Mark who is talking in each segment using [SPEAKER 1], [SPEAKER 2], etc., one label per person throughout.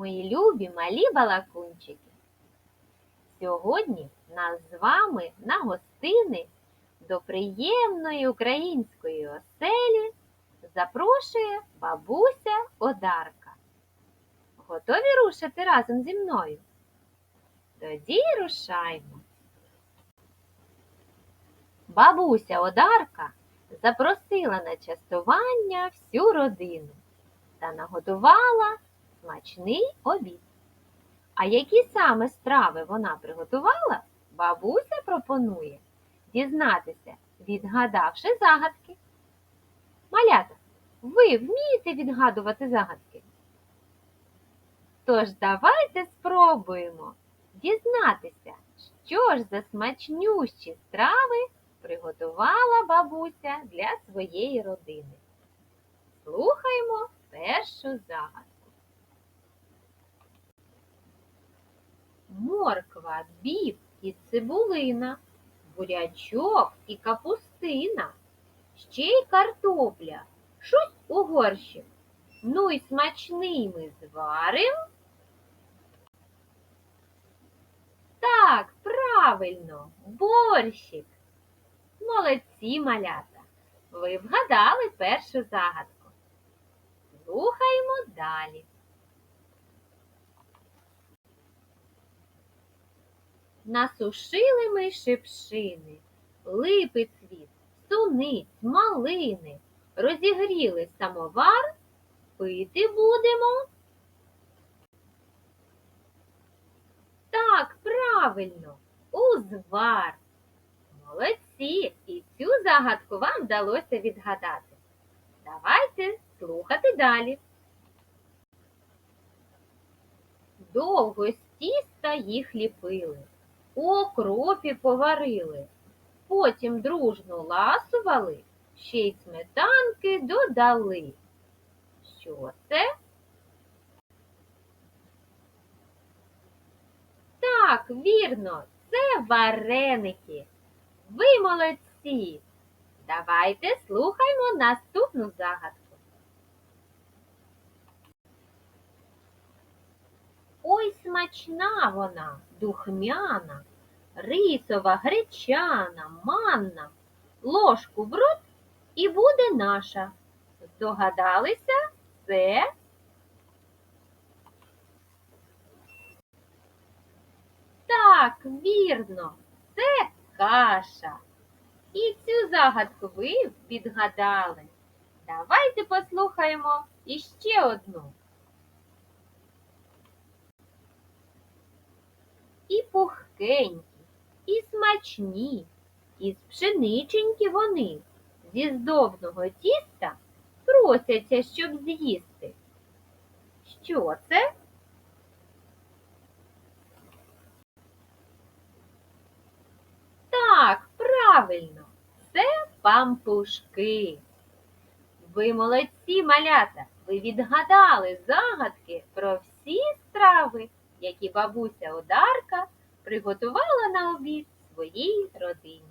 [SPEAKER 1] мої любі малі балакунчики. Сьогодні нас з вами на гостини до приємної української оселі запрошує бабуся Одарка. Готові рушити разом зі мною? Тоді рушаймо. Бабуся Одарка запросила на частування всю родину та наготувала смачний обід. А які саме страви вона приготувала, бабуся пропонує дізнатися, відгадавши загадки. Малята, ви вмієте відгадувати загадки? Тож давайте спробуємо дізнатися, що ж за смачнющі страви приготувала бабуся для своєї родини. Слухаймо першу загадку. Морква, біб і цибулина, бурячок і капустина, ще й картопля, щось у горщик. Ну й смачний ми зварим. Так, правильно, борщик. Молодці малята. Ви вгадали першу загадку. Слухаємо далі. Насушили ми шипшини, липи цвіт, суниць, малини, розігріли самовар, пити будемо. Так, правильно, узвар. Молодці, і цю загадку вам вдалося відгадати. Давайте слухати далі. Довго з тіста їх ліпили, окропі поварили, потім дружно ласували, ще й сметанки додали. Що це? Так, вірно, це вареники. Ви молодці! Давайте слухаймо наступну загадку. Смачна вона, духмяна, рисова, гречана, манна, ложку в рот і буде наша. Здогадалися? Це так, вірно, це каша. І цю загадку ви відгадали. Давайте послухаємо іще одну. І пухкенькі, і смачні, і пшениченькі вони зі здобного тіста просяться, щоб з'їсти. Що це? Так, правильно, це пампушки. Ви молодці, малята, ви відгадали загадки про всі страви, які бабуся Одарка приготувала на обід своїй родині.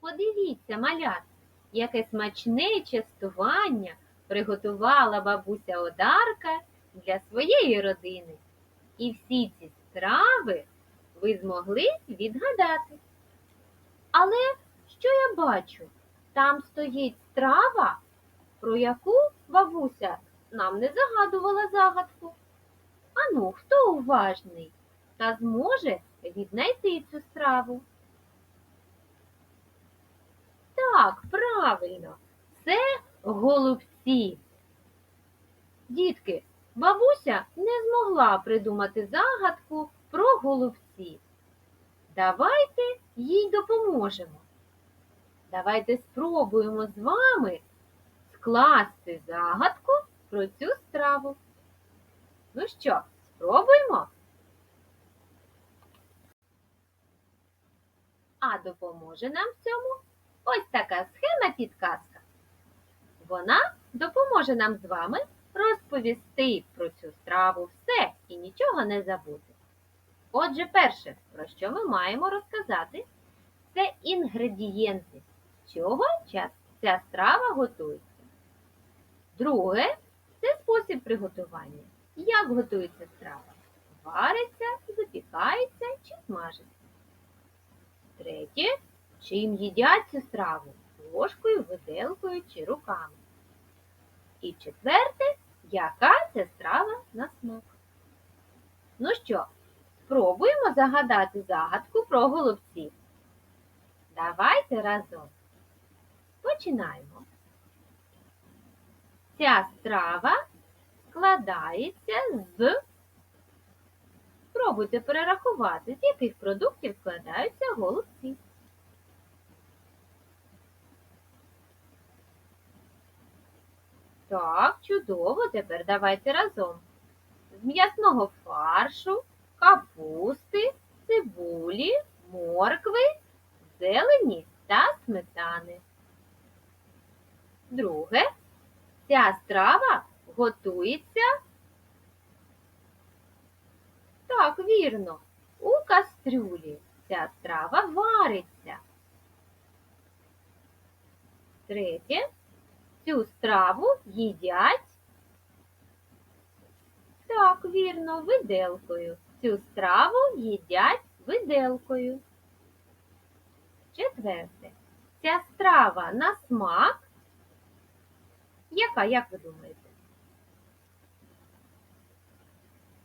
[SPEAKER 1] Подивіться, малята, яке смачне частування приготувала бабуся Одарка для своєї родини. І всі ці страви ви змогли відгадати. Але що я бачу? Там стоїть страва, про яку бабуся нам не загадувала загадку. Ану, хто уважний та зможе віднайти цю страву? Так, правильно, це голубці. Дітки, бабуся не змогла придумати загадку про голубці. Давайте їй допоможемо. Давайте спробуємо з вами скласти загадку про цю страву. Ну що, спробуємо? А допоможе нам в цьому ось така схема підказка. Вона допоможе нам з вами розповісти про цю страву все і нічого не забути. Отже, перше, про що ми маємо розказати, це інгредієнти, з чого ця, страва готується. Друге це спосіб приготування. Як готується страва? Вариться, запікається чи смажиться. Третє. Чим їдять цю страву? Ложкою, виделкою чи руками. І четверте, яка це страва на смак. Ну що, спробуємо загадати загадку про голубців. Давайте разом. Починаємо. Ця страва складається з. Спробуйте перерахувати, з яких продуктів складаються голубці. Так, чудово. Тепер давайте разом. З м'ясного фаршу, капусти, цибулі, моркви, зелені та сметани. Друге. Ця страва готується. Так, вірно. У кастрюлі ця страва вариться. Третє. Цю страву їдять. Так, вірно, виделкою. Цю страву їдять виделкою. Четверте. Ця страва на смак. Яка, як ви думаєте?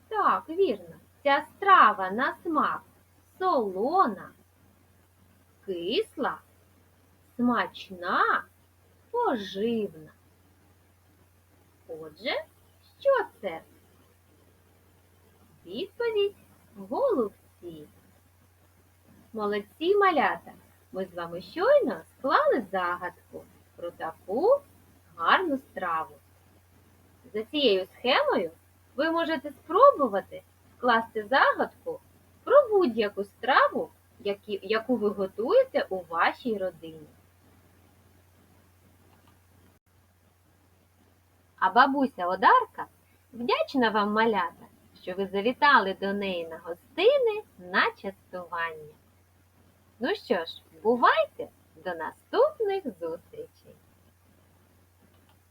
[SPEAKER 1] Так, вірно. Ця страва на смак солона, кисла, смачна, поживна. Отже, що це? Відповідь голубці. Молодці малята! Ми з вами щойно склали загадку про таку гарну страву. За цією схемою ви можете спробувати скласти загадку про будь-яку страву, яку ви готуєте у вашій родині. А бабуся Одарка вдячна вам, малята, що ви завітали до неї на гостини на частування. Ну що ж, бувайте до наступних зустрічей!